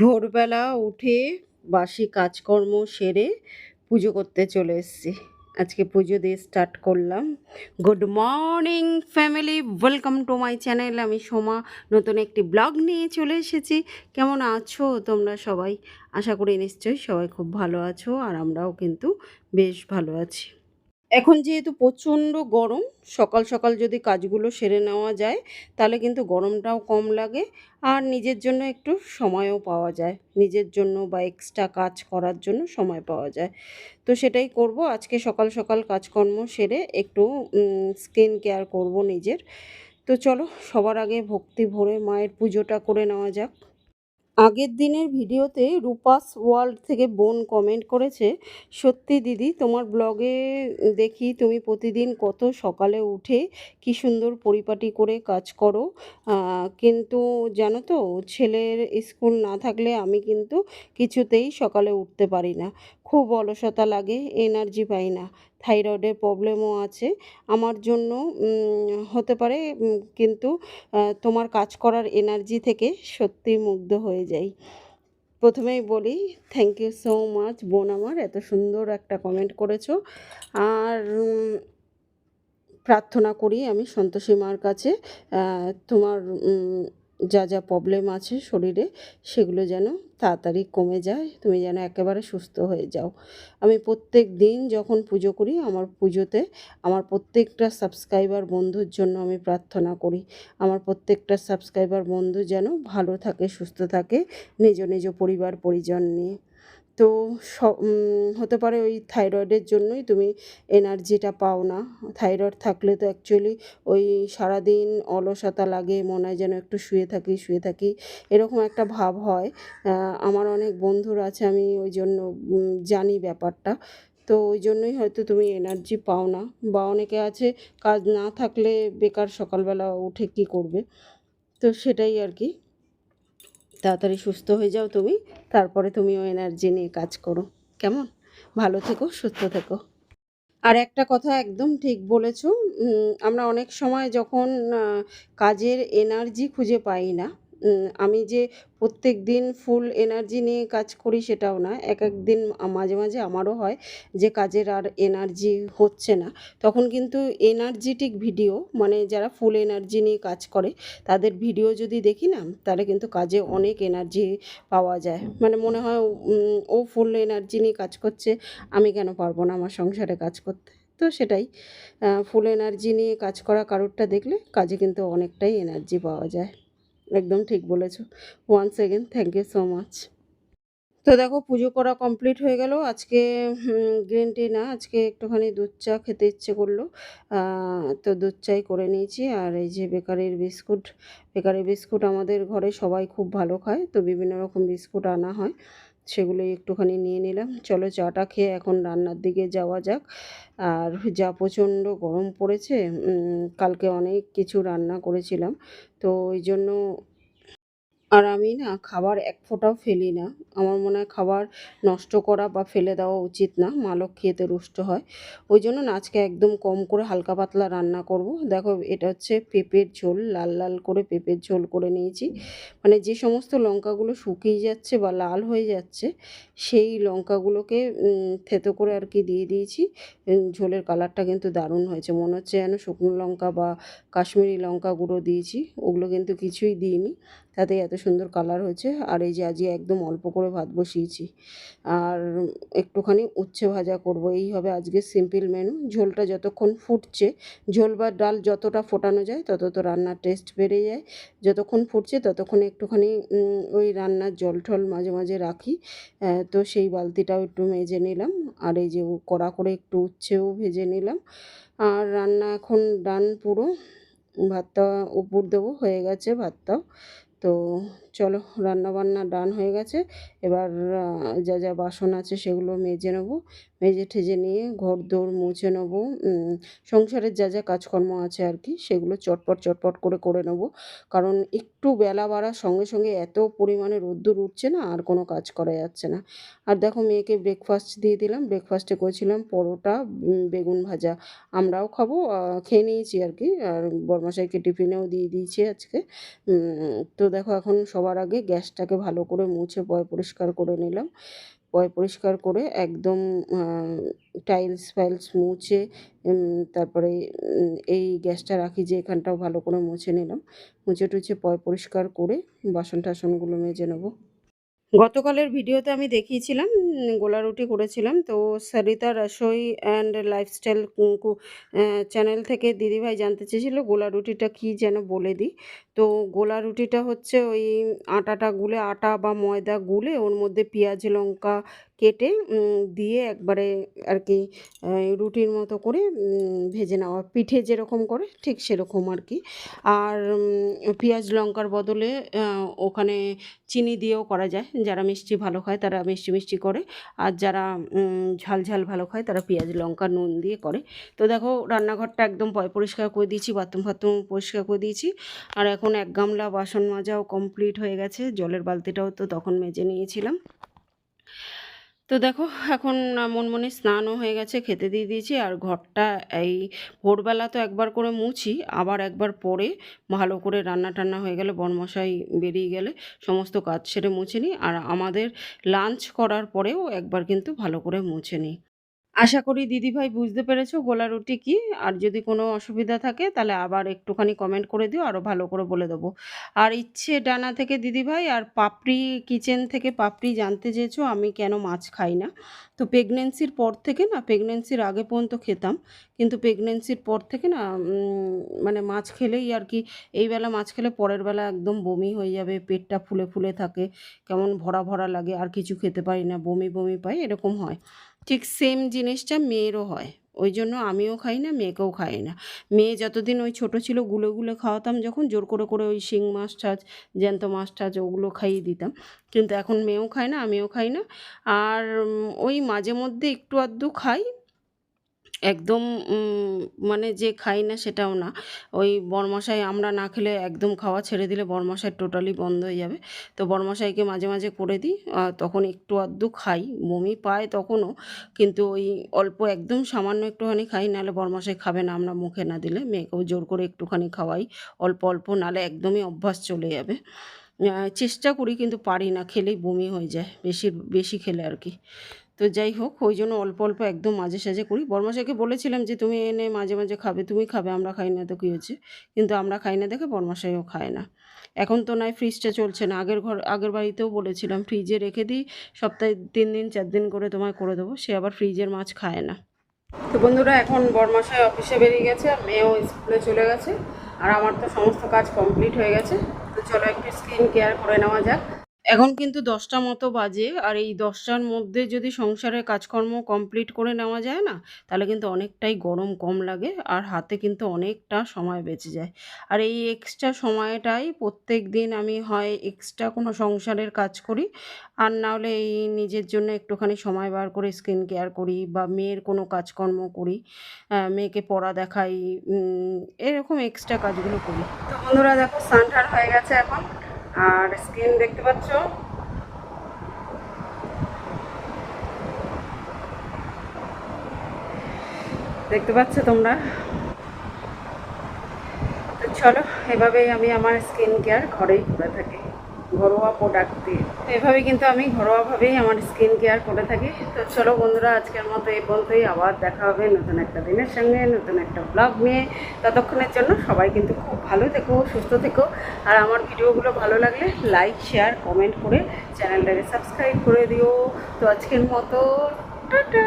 ভোরবেলা উঠে বাসি কাজকর্ম সেরে পুজো করতে চলে এসেছি। আজকে পুজো দিয়ে স্টার্ট করলাম। Good morning family welcome to my channel আমি সোমা। নতুন একটি ব্লগ নিয়ে চলে এসেছি। কেমন আছো তোমরা সবাই? আশা করি নিশ্চয়ই সবাই খুব ভালো আছো আর আমরাও কিন্তু বেশ ভালো আছি। এখন যেহেতু প্রচণ্ড গরম, সকাল সকাল যদি কাজগুলো সেরে নেওয়া যায়, তাহলে কিন্তু গরমটাও কম লাগে। আর নিজের জন্য একটু সময়ও পাওয়া যায়। নিজের জন্য বা এক্সট্রা কাজ করার জন্য সময় পাওয়া যায়। তো সেটাই করব। আজকে সকাল সকাল কাজকর্ম সেরে একটু স্কিন কেয়ার করব নিজের। তো চলো, সবার আগে ভক্তি ভরে মায়ের পুজোটা করে নেওয়া যাক। আগের দিনের ভিডিওতে রূপাস ওয়ার্ল্ড থেকে বোন কমেন্ট করেছে, সত্যি দিদি, তোমার ব্লগে দেখি তুমি প্রতিদিন কত সকালে উঠে কি সুন্দর পরিপাটি করে কাজ করো। কিন্তু জানো তো, ছেলের স্কুল না থাকলে আমি কিন্তু কিছুতেই সকালে উঠতে পারি না। খুব অলসতা লাগে এনার্জি পাই না। থাইরয়েডের প্রবলেমও আছে। আমার জন্য হতে পারে কিন্তু তোমার কাজ করার এনার্জি থেকে সত্যি মুগ্ধ হয়ে যাই। প্রথমেই বলি থ্যাংক ইউ সো মাচ বোন আমার, এত সুন্দর একটা কমেন্ট করেছ। আর প্রার্থনা করি আমি সন্তোষী মার কাছে তোমার যা যা প্রবলেম আছে শরীরে সেগুলো যেন তাড়াতাড়ি কমে যায়, তুমি যেন একেবারে সুস্থ হয়ে যাও। আমি প্রত্যেক দিন যখন পুজো করি, আমার পুজোতে আমার প্রত্যেকটা সাবস্ক্রাইবার বন্ধুর জন্য আমি প্রার্থনা করি। আমার প্রত্যেকটা সাবস্ক্রাইবার বন্ধু যেন ভালো থাকে, সুস্থ থাকে, নিজ নিজ পরিবার, পরিজন নিয়ে। তো হতে পারে ওই থাইরয়েডের জন্যই তুমি এনার্জিটা পাও না। থাইরয়েড থাকলে তো অ্যাকচুয়ালি ওই সারাদিন অলসতা লাগে, মনে হয় যেন একটু শুয়ে থাকি শুয়ে থাকি, এরকম একটা ভাব হয়। আমার অনেক বন্ধুর আছে, আমি ওই জন্য জানি ব্যাপারটা। তো ওই জন্যই হয়তো তুমি এনার্জি পাও না বা অনেকে আছে, কাজ না থাকলে বেকার সকালবেলা উঠে কী করবে? তো সেটাই আর কি। তাড়াতাড়ি সুস্থ হয়ে যাও তুমি। তারপরে তুমিও এনার্জি নিয়ে কাজ করো। কেমন? ভালো থেকো, সুস্থ থেকো। আর একটা কথা একদম ঠিক বলেছ আমরা অনেক সময় যখন কাজের এনার্জি খুঁজে পাই না আমি যে প্রত্যেক দিন ফুল এনার্জি নিয়ে কাজ করি সেটাও না। এক এক দিন মাঝে মাঝে আমারও হয় যে কাজের আর এনার্জি হচ্ছে না। তখন কিন্তু এনার্জেটিক ভিডিও মানে যারা ফুল এনার্জি নিয়ে কাজ করে, তাদের ভিডিও যদি দেখি না, তাহলে কিন্তু কাজে অনেক এনার্জি পাওয়া যায়। মানে মনে হয় ও ফুল এনার্জি নিয়ে কাজ করছে, আমি কেন পারব না আমার সংসারে কাজ করতে? তো সেটাই। ফুল এনার্জি নিয়ে কাজ করা কারোরটা দেখলে কাজে কিন্তু অনেকটাই এনার্জি পাওয়া যায়। একদম ঠিক বলেছ। One second thank you so much তো দেখো, পুজো করা কমপ্লিট হয়ে গেল। আজকে গ্রিন টি না, আজকে একটুখানি দুধ চা খেতে ইচ্ছে করল। তো দুধ চাই করে নিয়েছি। আর এই যে বেকারির বিস্কুট বেকারি বিস্কুট আমাদের ঘরে সবাই খুব ভালো খায়। তো বিভিন্ন রকম বিস্কুট আনা হয়। সেগুলোই একটুখানি নিয়ে নিলাম। চলো চাটা খেয়ে এখন রান্নার দিকে যাওয়া যাক। আর যা প্রচণ্ড গরম পড়েছে কালকে অনেক কিছু রান্না করেছিলাম। তো ওই জন্য আর আমি না খাবার এক ফোঁটাও ফেলি না। আমার মনে হয় খাবার নষ্ট করা বা ফেলে দেওয়া উচিত না, মা লক্ষ্মী এতে রুষ্ট হয়। ওই জন্য আজকে একদম কম করে হালকা পাতলা রান্না করব। দেখো এটা হচ্ছে পেঁপের ঝোল, লাল লাল করে পেঁপের ঝোল করে নিয়েছি। মানে যে সমস্ত লঙ্কাগুলো শুকিয়ে যাচ্ছে বা লাল হয়ে যাচ্ছে, সেই লঙ্কাগুলোকে থেতো করে আর কি দিয়ে দিয়েছি। ঝোলের কালারটা কিন্তু দারুণ হয়েছে। মনে হচ্ছে যেন শুকনো লঙ্কা বা কাশ্মীরি লঙ্কা গুঁড়ো দিয়েছি। ওগুলো কিন্তু কিছুই দিইনি। তাতে এত সুন্দর কালার হয়েছে। আর এই যে আজকে একদম অল্প করে ভাত বসিয়েছি। আর একটুখানি উচ্ছে ভাজা করব। এই হবে আজকে সিম্পল মেনু ঝোলটা যতক্ষণ ফুটছে, ঝোল বা ডাল যতটা ফোটানো যায়, তত তো রান্নার টেস্ট বেড়ে যায়। যতক্ষণ ফুটছে, ততক্ষণ একটুখানি ওই রান্নার জল টল মাঝে মাঝে রাখি। তো সেই বালতিটাও একটু মেজে নিলাম। আর এই যে কড়া করে একটু উচ্ছেও ভেজে নিলাম। আর রান্না এখন ডান পুরো। ভাতটা উপর দেবো। হয়ে গেছে ভাতটাও। তো চলো, রান্নাবান্না ডান হয়ে গেছে। এবার যা যা বাসন আছে সেগুলো মেজে নেব। মেজে ঠেজে নিয়ে ঘর দৌড় মুছে নেব। সংসারের যা যা কাজকর্ম আছে আর কি, সেগুলো চটপট চটপট করে করে নেব। কারণ একটু বেলা বাড়ার সঙ্গে সঙ্গে এত পরিমাণে রোদ্দুর উঠছে না, আর কোনো কাজ করা যাচ্ছে না। আর দেখো, মেয়েকে ব্রেকফাস্ট দিয়ে দিলাম। ব্রেকফাস্টে করেছিলাম পরোটা বেগুন ভাজা। আমরাও খাব খেয়ে নিয়েছি আর কি। আর বরমাসাইকে টিফিনেও দিয়ে দিয়েছি আজকে। তো দেখো, এখন সবাই সবার আগে গ্যাসটাকে ভালো করে মুছে পয় পরিষ্কার করে নিলাম। পয় পরিষ্কার করে একদম টাইলস ফাইলস মুছে তারপরে এই গ্যাসটা রাখি যে এখানটাও ভালো করে মুছে নিলাম। মুছে টুছে পয় পরিষ্কার করে বাসন টাসনগুলো মেজে নেব। গতকালের ভিডিওতে আমি দেখিয়েছিলাম গোলা রুটি করেছিলাম। তো সরিতা রসই অ্যান্ড লাইফস্টাইল চ্যানেল থেকে দিদিভাই জানতে চেয়েছিলো গোলা রুটিটা কী যেন বলে দিই। তো গোলা রুটিটা হচ্ছে ওই আটাটা গুলে, আটা বা ময়দা গুলে, ওর মধ্যে পেঁয়াজ, লঙ্কা কেটে দিয়ে একবারে আর কি রুটির মতো করে ভেজে নেওয়া। পিঠে যেরকম করে, ঠিক সেরকম আর কি আর পেঁয়াজ লঙ্কার বদলে ওখানে চিনি দিয়েও করা যায়। যারা মিষ্টি ভালো খায় তারা মিষ্টি মিষ্টি করে। আর যারা ঝাল ঝাল ভালো খায় তারা পেঁয়াজ, লঙ্কা, নুন দিয়ে করে। তো দেখো, রান্নাঘরটা একদম পরিষ্কার করে দিয়েছি, বাথরুম, ফাথরুম পরিষ্কার করে দিয়েছি। আর এখন এক গামলা বাসন মাজাও কমপ্লিট হয়ে গেছে। জলের বালতিটাও তো তখন মেজে নিয়েছিলাম। তো দেখো, এখন মনমনে স্নানও হয়ে গেছে, খেতে দিয়ে দিয়েছি, আর ঘরটা এই ভোরবেলা তো একবার করে মুছি, আবার একবার পরে ভালো করে রান্না টান্না হয়ে গেলে বনমশাই বেরিয়ে গেলে সমস্ত কাজ সেরে মুছে নিই, আর আমাদের লাঞ্চ করার পরেও একবার কিন্তু ভালো করে মুছে নিই। আশা করি দিদিভাই বুঝতে পেরেছ, গোলা রুটি কি? আর যদি কোনো অসুবিধা থাকে তাহলে আবার একটুখানি কমেন্ট করে দিও আরও ভালো করে বলে দেবো। আর ইচ্ছে ডানা থেকে দিদিভাই, আর পাপড়ি কিচেন থেকে পাপড়ি জানতে চেয়েছো, আমি কেন মাছ খাই না? তো প্রেগনেন্সির পর থেকে না প্রেগনেন্সির আগে পর্যন্ত খেতাম, কিন্তু প্রেগনেন্সির পর থেকে না মানে মাছ খেলেই আর কি, এই বেলা মাছ খেলে পরের বেলা একদম বমি হয়ে যাবে, পেটটা ফুলে ফুলে থাকে, কেমন ভরা ভরা লাগে, আর কিছু খেতে পারি না, বমি বমি পাই, এরকম হয়। ঠিক সেম জিনিসটা মেয়েরও হয়। ওই জন্য আমিও খাই না, মেয়েকেও খাই না। মেয়ে যতদিন ওই ছোট ছিল, গুলো গুলো খাওয়াতাম যখন, জোর করে করে ওই শিং মাছ টাছ, জ্যান্ত মাছ টাছ, ওগুলো খাইয়ে দিতাম। কিন্তু এখন মেয়েও খায় না, আমিও খাই না। আর ওই মাঝে মধ্যে একটু আধটু খাই একদম মানে যে খাই না সেটাও না। ওই বরমশাই আমরা না খেলে একদম খাওয়া ছেড়ে দিলে বরমশাই টোটালি বন্ধ হয়ে যাবে। তো বরমশাইকে মাঝে মাঝে করে দিই তখন একটু আধটু খাই। বমি পায় তখনও, কিন্তু ওই অল্প একদম সামান্য একটুখানি খাই, নাহলে বরমশাই খাবে না আমরা মুখে না দিলে। মেয়েকেও জোর করে একটুখানি খাওয়াই, অল্প অল্প, নাহলে একদমই অভ্যাস চলে যাবে। চেষ্টা করি কিন্তু পারি না, খেলেই বমি হয়ে যায় বেশি বেশি খেলে আর কি। তো যাই হোক, ওই জন্য অল্প অল্প একদম মাঝে সাঝে করি। বর্মাশাইকে বলেছিলাম যে, তুমি এনে মাঝে মাঝে খাবে, তুমি খাবে, আমরা খাই না। তো কী হচ্ছে? কিন্তু আমরা খাই না দেখে বর্মাশাইও খায় না। এখন তো নয় ফ্রিজটা চলছে না। আগের ঘর, আগের বাড়িতেও বলেছিলাম ফ্রিজে রেখে দিই, সপ্তাহে তিন দিন, চার দিন করে তোমায় করে দেবো। সে আবার ফ্রিজের মাছ খায় না। তো বন্ধুরা, এখন বরমাসায় অফিসে বেরিয়ে গেছে, আর মেয়েও স্কুলে চলে গেছে। আর আমার তো সমস্ত কাজ কমপ্লিট হয়ে গেছে। তো চলো একটু স্কিন কেয়ার করে নেওয়া যাক। এখন কিন্তু দশটা মতো বাজে, আর এই দশটার মধ্যে যদি সংসারের কাজকর্ম কমপ্লিট করে নেওয়া যায় না, তাহলে কিন্তু অনেকটাই গরম কম লাগে, আর হাতে কিন্তু অনেকটা সময় বেঁচে যায়। আর এই এক্সট্রা সময়টাই প্রত্যেক দিন আমি হয় এক্সট্রা কোনো সংসারের কাজ করি, আর না হলে এই নিজের জন্য একটুখানি সময় বার করে স্কিন কেয়ার করি বা মেয়ের কোনো কাজকর্ম করি মেয়েকে পড়া দেখাই এরকম এক্সট্রা কাজগুলো করি। তো বন্ধুরা দেখো, সানঠার হয়ে গেছে এখন। আর স্ক্রিন দেখতে পাচ্ছ? দেখতে পাচ্ছ তোমরা? চলো, এভাবেই আমি আমার স্কিন কেয়ার ঘরেই করে থাকি। ঘরোয়া প্রোডাক্ট দিয়ে। তো এভাবে কিন্তু আমি ঘরোয়াভাবেই আমার স্কিন কেয়ার করে থাকি। তো চলো বন্ধুরা, আজকের মতো এই পর্যন্তই। আবার দেখা হবে নতুন একটা দিনের সঙ্গে, নতুন একটা ব্লগ নিয়ে। ততক্ষণের জন্য সবাই কিন্তু খুব ভালো থেকো, সুস্থ থেকো। আর আমার ভিডিওগুলো ভালো লাগলে লাইক শেয়ার কমেন্ট করে চ্যানেলটাকে সাবস্ক্রাইব করে দিও। তো আজকের মতো, টাটা!